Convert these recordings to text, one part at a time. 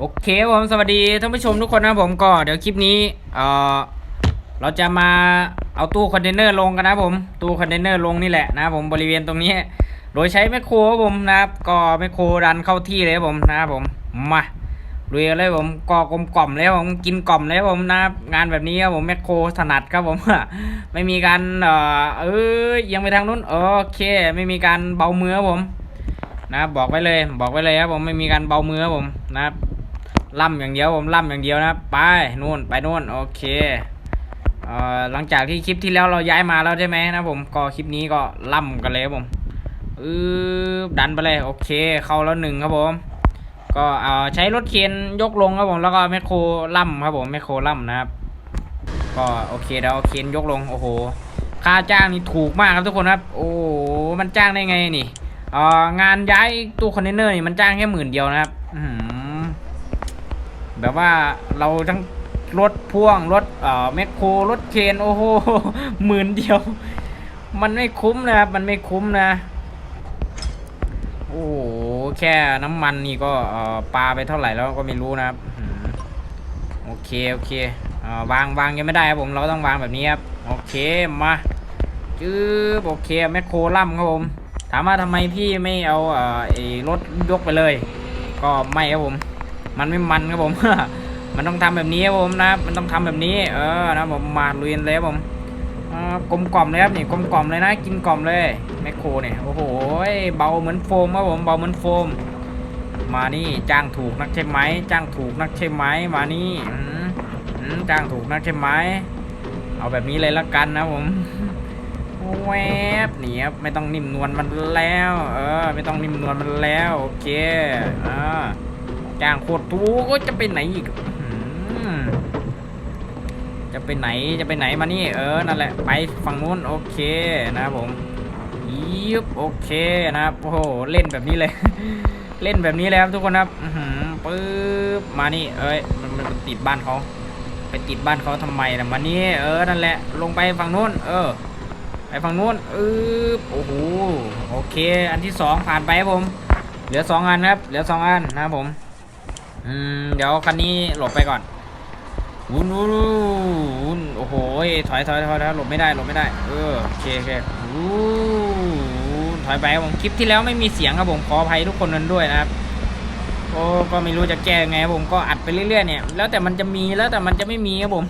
โอเคครับผมสวัสดีท่านผู้ชมทุกคนนะผมก็เดี๋ยวคลิปนี้เออเราจะมาเอาตู้คอนเทนเนอร์ลงกันนะผมตู้คอนเทนเนอร์ลงนี่แหละนะผมบริเวณตรงนี้ โดยใช้แมคโครครับผมนะครับก็แมคโครดันเข้าที่เลยครับผมนะครับผมมาลุยเลยผมก็กลมกล่อมเลยครับผมกินกล่อมเลยครับผมนะครับงานแบบนี้ครับผมแมคโครถนัดครับผมไม่มีการเออเอ้ยยังไปทางนู้นโอเค ไม่มีการเบามือผมนะบอกไว้เลย บอกไว้เลยครับผมไม่มีการเบามือผมนะครับ ล่ำอย่างเดียวผมล่ำอย่างเดียวนะไปนู่นไปนู่นโอเคเอ่อหลังจากที่คลิปที่แล้วเราย้ายมาแล้วใช่ไหมนะผมก็คลิปนี้ก็ล่ำกันเลยผมอือดันไปเลยโอเค เข้าแล้วหนึ่งครับผม ก็เอ่อใช้รถเคนยกลงครับผมแล้วก็แมคโครล่ำครับผมแมคโครล่ำนะครับ ก็โอเคเดี๋ยวเอาเคนยกลงโอ้โหค่าจ้างนี่ถูกมากครับทุกคนครับ โอ้โหมันจ้างได้ไงนี่เอ่องานย้ายตู้คอนเทนเนอร์นี่มันจ้างแค่หมื่นเดียวนะครับ อื้อหือ แบบว่าเราทั้งรถพ่วงรถเอ่อแมคโครรถเคนโอ้โหหมื่นเดียว มันไม่คุ้มนะครับ มันไม่คุ้มนะ โอ้โหแค่น้ำมันนี่ก็เอ่อปลาไปเท่าไหร่แล้วก็ไม่รู้นะครับโอเคโอเคเอ่อวางวางยังไม่ได้ครับผมเราต้องวางแบบนี้ครับโอเคมาจื๊บโอเคแมคโครล่ำครับผม ถามว่าทำไมพี่ไม่เอาเอ่อไอ้รถยกไปเลย ก็ไม่ครับผม มันไม่มันครับผม มันต้องทำแบบนี้ครับผมนะมันต้องทำแบบนี้ เออนะผมมาลุยนเลยครับผมกลมกล่อมเลยครับนี่กลมกล่อมเลยนะ กินกล่อมเลยแมคโครเนี่ยโอ้โหเบาเหมือนโฟมครับผมเบาเหมือนโฟม มานี่จ้างถูกนักใช่ไหมจ้างถูกนักใช่ไหมมานี่จ้างถูกนักใช่ไหมเอาแบบนี้เลยละกันนะผมแวบนี่ครับไม่ต้องนิ่มนวลมันแล้ว เออ ไม่ต้องนิ่มนวลมันแล้ว โอเคอ่า จ้างโคตรทูก็จะไปไหนอีกจะไปไหนจะไปไหนมานี่เออนั่นแหละไปฝั่งนู้นโอเคนะครับผมยิบโอเคนะครับโอ้โหเล่นแบบนี้เลย เล่นแบบนี้เลยครับทุกคนครับอื้อหือปึ๊บมานี่เอ้ยมันมันติดบ้านเขาไปติดบ้านเขาทำไมนะมานี่เออนั่นแหละลงไปฝั่งนู้นเออไปฝั่งนู้นอืบโอ้โหโอเค อันที่สองผ่านไปครับผม เหลือสองอันครับ เหลือสองอันนะครับผม อืม เดี๋ยวคันนี้หลบไปก่อนวุ้นวุ้นวุ้นโอ้โหถอยถอยถอยถอยหลบไม่ได้หลบไม่ได้ เออโอเคโอเควู้ถอยไปครับผมคลิปที่แล้วไม่มีเสียงครับผมขออภัยทุกคนนั้นด้วยนะครับโอ้ก็ไม่รู้จะแก้ยังไงผมก็อัดไปเรื่อยๆเนี่ยแล้วแต่มันจะมีแล้วแต่มันจะไม่มีครับผม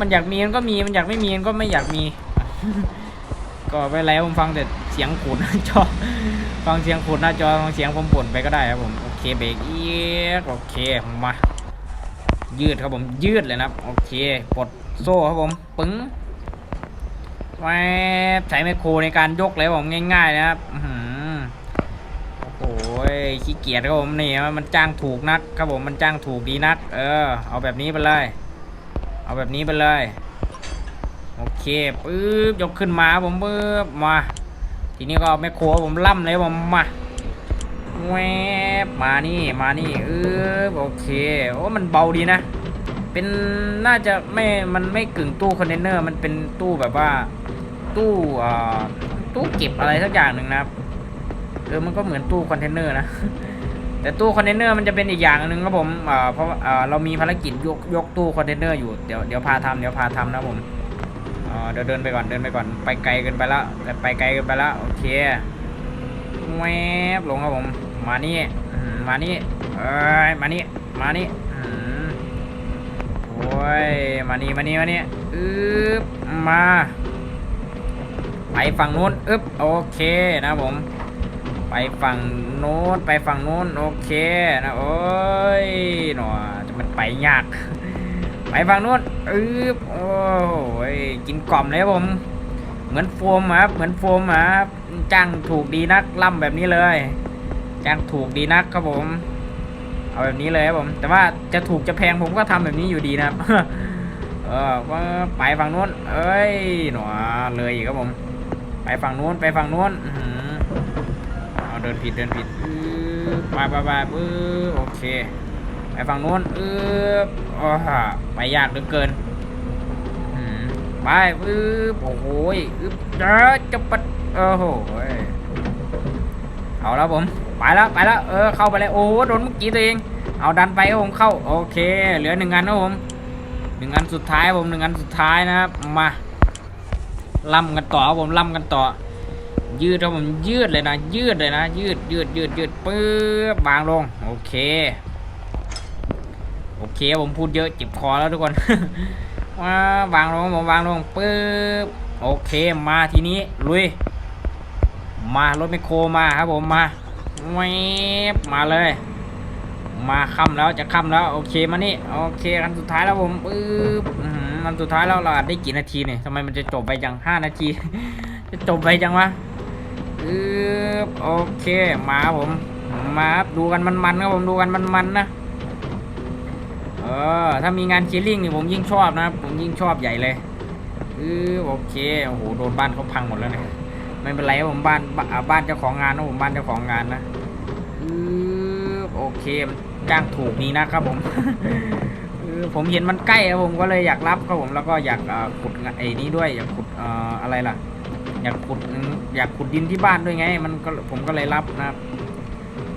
มันอยากมีมันก็มีมันอยากไม่มีมันก็ไม่อยากมี ก็ไป็นไรผมฟังแต่เสียงขูดหน้าจอฟังเสียงขูดหน้าจอฟังเสียงผมบ่นไปก็ได้ครับผมโอ เคเบรกเอียดโอเคมายืดครับผมยืดเลยนะครับโอเคปลดโซ่ครับผมปึ้งแวบใช้ไมโครในการยกเลยผมง่ายๆนะครับโอ้โหขี้เกียจครับผมนี่มันจ้างถูกนักครับผมมันจ้างถูกดีนัก เออ เอาแบบนี้ไปเลย เอาแบบนี้ไปเลยโอเคปึ๊บยกขึ้นมาผมปึ๊บมา ทีนี้ก็เอาแม่โครผมล่ำเลยผมมา แวบมานี่มานี่เออโอเคโอ้มันเบาดีนะ เป็นน่าจะไม่มันไม่กึ่งตู้คอนเทนเนอร์มันเป็นตู้แบบว่า ตู้อ่าตู้เก็บอะไรสักอย่างหนึ่งนะครับเออมันก็เหมือนตู้คอนเทนเนอร์นะแต่ตู้คอนเทนเนอร์มันจะเป็นอีกอย่างหนึ่งครับผมอ่าเพราะอ่าเรามีภารกิจยกยกตู้คอนเทนเนอร์อยู่ เดี๋ยวเดี๋ยวพาทำเดี๋ยวพาทำนะผมอ๋อเดี๋ยวเดินไปก่อนเดินไปก่อน ไปไกลเกินไปแล้วแต่ไปไกลเกินไปแล้วโอเคแวบลงครับผม มานี่มานี่เอ้ยมานี่มานี่โอ้ยมานี่มานี่มานี่อึ๊บมาไปฝั่งนู้นอึ๊บโอเคนะผม ไปฝั่งโน้นไปฝั่งโน้นโอเคนะโอ้ยหนอจะมันไปยากไปฝั่งนู้นอึ๊บโอ้โหกินกล่อมเลยผมเหมือนโฟมอะครับเหมือนโฟมอะครับจ้างถูกดีนักล่ำแบบนี้เลย จ้างถูกดีนักครับผม เอาแบบนี้เลยครับผม แต่ว่าจะถูกจะแพงผมก็ทำแบบนี้อยู่ดีนะครับ เออว่าไปฝั่งนู้น เอ้ยหนอเลยอีกครับผม ไปฝั่งนู้นไปฝั่งนู้นเอาเดินผิดเดินผิดไปไปไปปื้อโอเค ไปฝั่งนู้นเอออ้ฮะไปยากเหลือเกินไปอึ๊บโอ้โหอึ๊บจะจะปัดโอ้โห เอาแล้วผม ไปแล้วไปแล้วเออเข้าไปเลยโอ้โหโดนเมื่อกี้ตัวเอง เอาดันไปครับผมเข้าโอเค เหลือหนึ่งอันครับผมหนึ่งอันสุดท้ายผมหนึ่งอันสุดท้ายนะครับมาล่ำกันต่อผมล่ำกันต่อ ยืดครับผมยืดเลยนะ ยืดเลยนะ ยืดยืดยืดยืดปึ๊บวางลงโอเคโอเคผมพูดเยอะเจ็บคอแล้วทุกคนมาวางลงผมวางลงปึ๊บโอเคมาทีนี้ลุย มารถไมโครมาครับผมมาแวบมาเลย มาค่ำแล้วจะค่ำแล้วโอเคมานี่โอเคคันสุดท้ายแล้วผมปึ๊บอื้อหือมันสุดท้ายแล้วเราได้กี่นาทีเนี่ยทำไมมันจะจบไปจังห้านาที จะจบไปจังวะปึ๊บโอเคมาครับผมมาครับดูกันมันๆครับผมดูกันมันๆนะเออถ้ามีงานคิลลิ่งนี่ผมยิ่งชอบนะผมยิ่งชอบใหญ่เลยปึ๊บโอเคโอ้โหโดนบ้านเขาพังหมดแล้วเนี่ย ไม่เป็นไรครับผมบ้านบ้านอ่าบ้านเจ้าของงานนะผมบ้านเจ้าของงานนะอือโอเคจ้างถูกนี้นะครับผมผมเห็นมันใกล้ครับผมก็เลยอยากรับครับผมแล้วก็อยากขุดไอ้นี้ด้วยอยากขุดอออะไรล่ะ อยากขุดอยากขุดดินที่บ้านด้วยไง มันก็ผมก็เลยรับนะครับ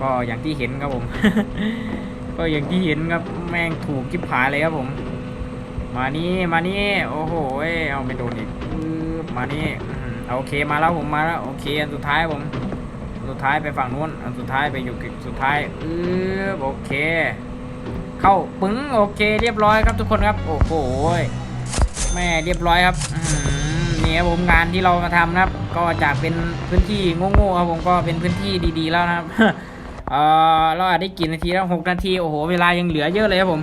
ก็อย่างที่เห็นครับผม ก็อย่างที่เห็นครับแม่งถูกจิบหายเลยครับผม มานี่มานี่โอ้โหเอาไม่โดนอีกมานี่อื้อหือ โอเคมาแล้วผมมาแล้วโอเคอันสุดท้ายผมสุดท้ายไปฝั่งนู้นอันสุดท้ายไปอยู่จุดสุดท้ายอือโอเค เข้าปึ้งโอเค เรียบร้อยครับทุกคนครับ โอ้โหแม่เรียบร้อยครับนี่ครับผมงานที่เรามาทำนะครับ ก็จากเป็นพื้นที่โง่ๆครับผมก็เป็นพื้นที่ดีๆแล้วนะครับเออเราอาจได้กี่นาทีแล้วหกนาทีโอ้โหเวลายังเหลือเยอะเลยครับผม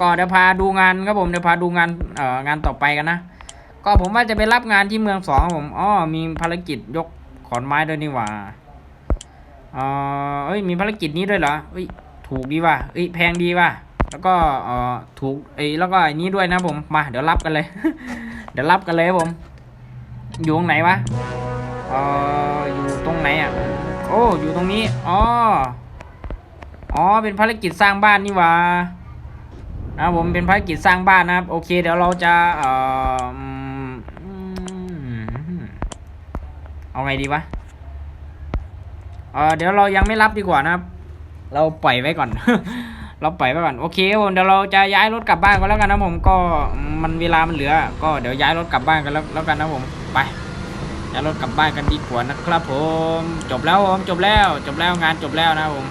ก็เดี๋ยวพาดูงานครับผมเดี๋ยวพาดูงานเอ่องานต่อไปกันนะ ก็ผมว่าจะไปรับงานที่เมืองสองผมอ๋อมีภารกิจยกขอนไม้ด้วยนี่หว่าเออเอ้ยมีภารกิจนี้ด้วยเหรอเอ้ยถูกดีว่ะเอ้ยแพงดีว่ะแล้วก็เออถูกเอ้ยแล้วก็อันนี้ด้วยนะผมมาเดี๋ยวรับกันเลย เดี๋ยวรับกันเลยผม อยู่ตรงไหนวะเอออยู่ตรงไหนอะโอ้อยู่ตรงนี้อ๋ออ๋อเป็นภารกิจสร้างบ้านนี่หว่านะผมเป็นภารกิจสร้างบ้านนะครับ โอเค เดี๋ยวเราจะเอ่อม เอาไงดีวะเออเดี๋ยวเรายังไม่รับดีกว่านะครับ เราปล่อยไว้ก่อน เราปล่อยไว้ก่อนโอเคผมเดี๋ยวเราจะย้ายรถกลับบ้านกันแล้วกันนะผมก็มันเวลามันเหลือ ก็เดี๋ยวย้ายรถกลับบ้านกันแล้วแล้วกันนะผมไปย้ายรถกลับบ้านกันดีกว่านะครับ ผมจบแล้วผมจบแล้วจบแล้วงานจบแล้วนะผม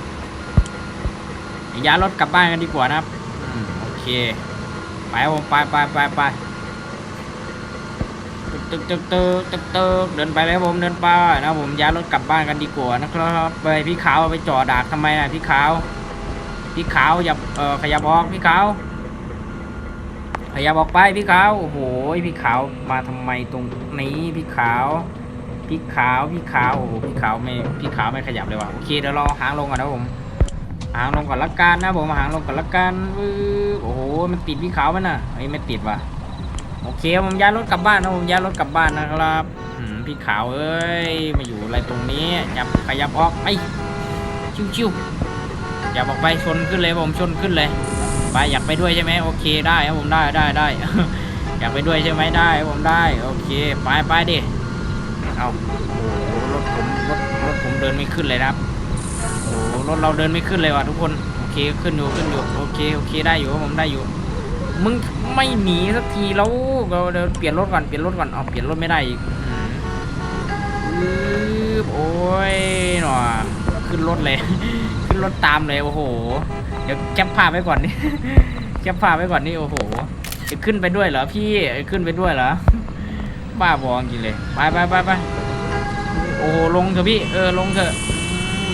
ย้ายรถกลับบ้านกันดีกว่านะครับโอเคไปผมไปไปไปไป ตึกตึกตึกตึกตึกตึกเดินไปเลยครับผมเดินไปนะผมย้ายรถกลับบ้านกันดีกว่านะครับไปพี่ขาวไปจอดดักทำไมอะพี่ขาวพี่ขาวอย่าเออขยับออกพี่ขาวขยับออกไปพี่ขาวโอ้โหพี่ขาวมาทำไมตรงนี้พี่ขาวพี่ขาวพี่ขาวโอ้โหพี่ขาวไม่พี่ขาวไม่ขยับเลยว่ะโอเคเดี๋ยวราหางลงก่อนนะผมหางลงก่อนละกันนะผมหางลงก่อนละกันโอ้โหมันติดพี่ขาวมันน่ะเฮ้ไม่ติดว่ะ โอเคผมย้ายรถกลับบ้านนะผมย้ายรถกลับบ้านนะครับพี่ขาวเอ้ยมาอยู่อะไรตรงนี้ยับขยับออกไปชิวๆอย่าบอกไปชนขึ้นเลยผมชนขึ้นเลยไปอยากไปด้วยใช่ไหมโอเคได้ครับผมได้ได้ได้อยากไปด้วยใช่ไหมได้ผมได้โอเคไปไปดิเอาโอ้โหรถผมรถรถผมเดินไม่ขึ้นเลยนะครับโอ้รถเราเดินไม่ขึ้นเลยว่ะทุกคนโอเคขึ้นอยู่ขึ้นอยู่โอเคโอเคได้อยู่ผมได้อยู่ มึงไม่หนีสักทีแล้วเราเดี๋ยวเปลี่ยนรถก่อนเปลี่ยนรถก่อนเอาเปลี่ยนรถไม่ได้อีกอือโอ้ยหนอขึ้นรถเลย ขึ้นรถตามเลยโอ้โห เดี๋ยวแคปภาพไว้ก่อนนี่แคปภาพไว้ก่อนนี่โอ้โหจะขึ้นไปด้วยเหรอพี่ขึ้นไปด้วยเหรอบ้าบอจริงเลยไปไปไปไปโอ้โหลงเถอะพี่เออลงเถอะ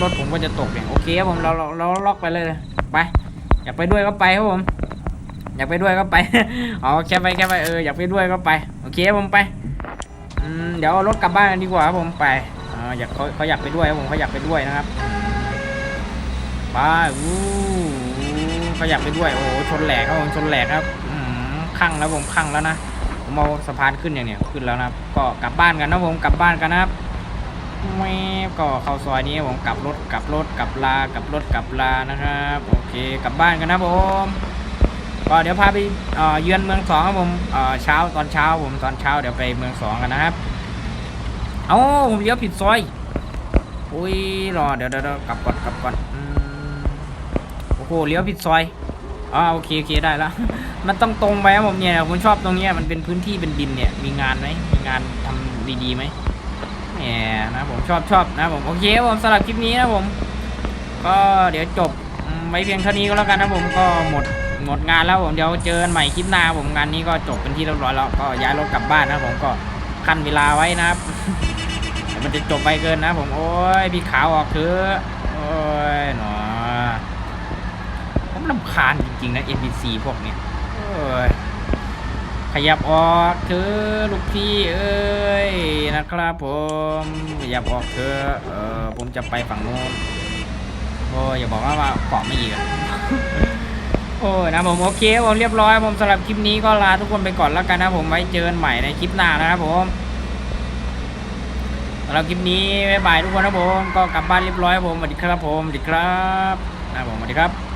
รถผมก็จะตกเนี่ยโอเคครับผมเราเราเราล็อกไปเลยไปอยากไปด้วยก็ไปครับผม อยากไปด้วยก็ไป อ๋อแค่ไปแค่ไปเอออยากไปด้วยก็ไป โอเคผมไปอืมเดี๋ยวรถกลับบ้านกันดีกว่าครับผมไปอ่าอยากเขาเขาอยากไปด้วยครับผมเขาอยากไปด้วยนะครับไปวู้เขาอยากไปด้วยโอ้โชนแหลกครับผมชนแหลกครับอืมข้งแล้วผมข้งแล้วนะผมเอาสะพานขึ้นอย่างเนี้ยขึ้นแล้วนะครับ ก็กลับบ้านกันนะผมกลับบ้านกันนะครับแม่ก็เข้าซอยนี้ผมกลับรถกลับรถกลับลากลับรถกลับลานะครับโอเคกลับบ้านกันนะผม ก็เดี๋ยวพาไปเยือนเมืองสองครับผมเช้าตอนเช้าผมตอนเช้าเดี๋ยวไปเมืองสองกันนะครับเอ้าผมเลี้ยวผิดซอยอุ้ยรอเดี๋ยวเดี๋ยวกลับก่อนกลับก่อนโอ้โหเลี้ยวผิดซอยอ๋อโอเคโอเคได้แล้วมันต้องตรงไปครับผมเนี่ยผมชอบตรงเนี้ยมันเป็นพื้นที่เป็นดินเนี่ยมีงานไหมมีงานทำดีๆไหมแหมนะผมชอบชอบนะผมโอเคครับผมสำหรับคลิปนี้นะผม ก็เดี๋ยวจบอืมไว้เพียงเท่านี้ก็แล้วกันนะผมก็หมด หมดงานแล้วผมเดี๋ยวเจอกันใหม่คลิปหน้าผมงานนี้ก็จบเป็นที่เรียบร้อยแล้วก็ย้ายรถกลับบ้านนะผมก็ขั้นเวลาไว้นะครับมันจะจบไปเกินนะ ผมโอ้ยพี่ขาวออกเถอะโอ้ยหนอผมลำคาญจริงๆนะ NPC พวกเนี้ยโอ้ยขยับออกเถอะลูกพี่เอ้ยนะครับผมขยับออกเถอะเออผมจะไปฝั่งโน้นโอ้ยอย่าบอกว่าว่าเกาะไม่อีกอะ โอ้ยนะผมโอเคผมเรียบร้อยผมสำหรับคลิปนี้ก็ลาทุกคนไปก่อนแล้วกันนะผมไว้เจอกันใหม่ในคลิปหน้านะครับผมสำหรับคลิปนี้บ๊ายบายทุกคนนะผมก็กลับบ้านเรียบร้อยผมสวัสดีครับผมสวัสดีครับนะผมสวัสดีครับ